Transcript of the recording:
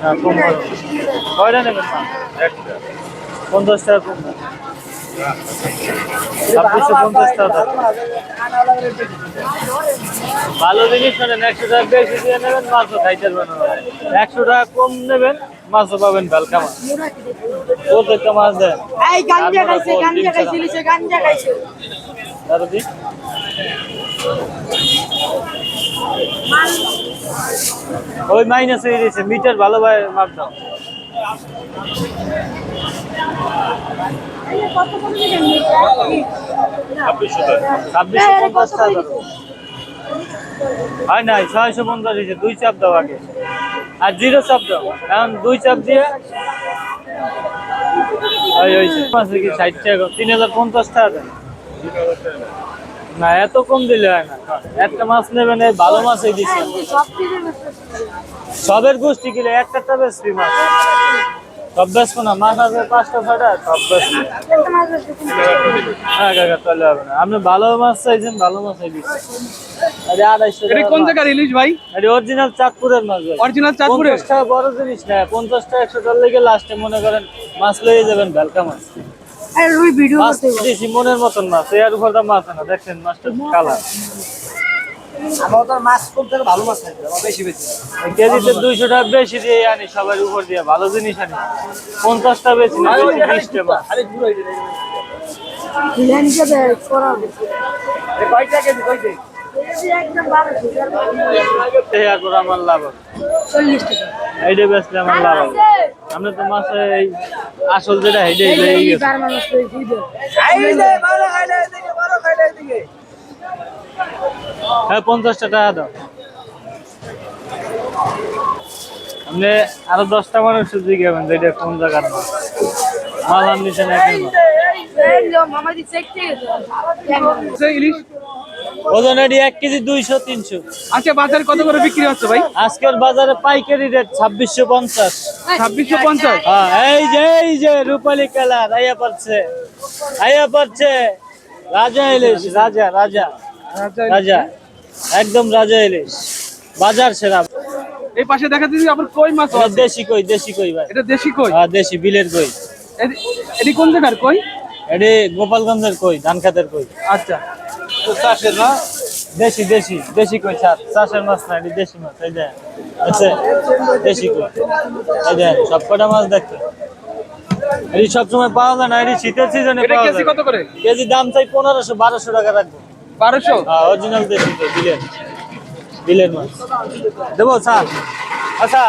হ্যাঁ কম করো কয়টা নেবেন পঞ্চাশ টাকা কম না ছাব্বিশশো পঞ্চাশ টাকা। ভালো জিনিস একশো টাকা বেশি দিয়ে নেবেন মাছও খাইতে পারবেন একশো টাকা কম নেবেন মাছও পাবেন ভেলকা মাছ প্রত্যেকটা মাছ দেন। দাদা ওই মাইনাস হয়ে গেছে মিটার ভালোভাবে মাপ দাও। হয় নাই ছয়শো পঞ্চাশ হয়েছে দুই চাপ দাও আগে। আর জিরো চাপ দাও এখন দুই চাপ দিয়ে মাসে কি ষাট টাকা তিন হাজার পঞ্চাশ টাকা না এত কম দিলে হয় না। একটা মাছ নেবেন এই ভালো মাছই দিচ্ছে। কিছু সবের গোষ্ঠী কিলো একটা বেশি মাছ। সব বেসবো না মাছ আছে পাঁচটা ছয়টা সব বেসবো একটা মাছ আছে হ্যাঁ কাকা তাহলে হবে না। আপনি ভালো মাছ চাইছেন ভালো মাছই দিচ্ছেন আরে আড়াইশো এটা কোন জায়গার ইলিশ ভাই? এটা অরিজিনাল চাঁদপুরের মাছ ভাই। অরিজিনাল বড় জিনিস না পঞ্চাশ টাকা একশো টাকা লেগে লাস্টে মনে করেন মাছ লয়ে যাবেন ভেলকা মাছ। আরে রুই ভিডিও মনের মতন মাছ এর উপর দা মাছ না দেখছেন মাছটা কালার আমার তো মাছ খুব থেকে ভালো মাছ আমার বেশি বেশি। কেজিতে দুইশো টাকা বেশি দিয়ে আনি সবার উপর দিয়ে ভালো জিনিস আনি। পঞ্চাশটা বেশি না বেশি বিশটা মাছ। কয়টা কেজি কয়টা? আমার লাভ এইটা বেচলে আমার লাভ হবে। আমরা তো মাছে এই আসল যেটা হ্যাঁ পঞ্চাশটা টাকা দাও। আপনি আরও দশটা মানুষ জিজ্ঞাবেন যে এটা কোন জায়গার মাল? আনলিছে না এখন এই লো মামা দি চেক থেকে সে ইলিশ? ওজন এটি এক কেজি দুইশো তিনশো। আচ্ছা বাজারে কত করে বিক্রি হচ্ছে ভাই? আজকের বাজারে পাইকারি রেট ছাব্বিশশো পঞ্চাশ। ছাব্বিশশো পঞ্চাশ? হ্যাঁ এই যে এই যে রূপালী কালার আইয়া পারছে। আইয়া পারছে। রাজা ইলিশ রাজা রাজা। রাজা একদম রাজা ইলিশ। বাজার সেরা। এই পাশে দেখা দিচ্ছি আপনার কই মাছ আছে? দেশি কই দেশি কই ভাই? এটা দেশি কই? হ্যাঁ দেশি বিলের কই। এটি কোন জায়গার কই? এটি গোপালগঞ্জের কই ধান খাতের কই। আচ্ছা। চাষের না? দেশি দেশি দেশি কই চাষ। চাষের মাছ না এটি দেশি মাছ এই যে আছে দেশি কই। এই যে সব কটা মাছ দেখতে। এটি সবসময় পাওয়া যায় না এটি শীতের সিজনে পাওয়া কেজি যায়। কত করে? কেজি দাম চাই পনেরোশো বারোশো টাকা রাখব। বারোশো? হ্যাঁ অরিজিনাল দেশি কই বিলের। বিলের মাছ দেবো স্যার। আচ্ছা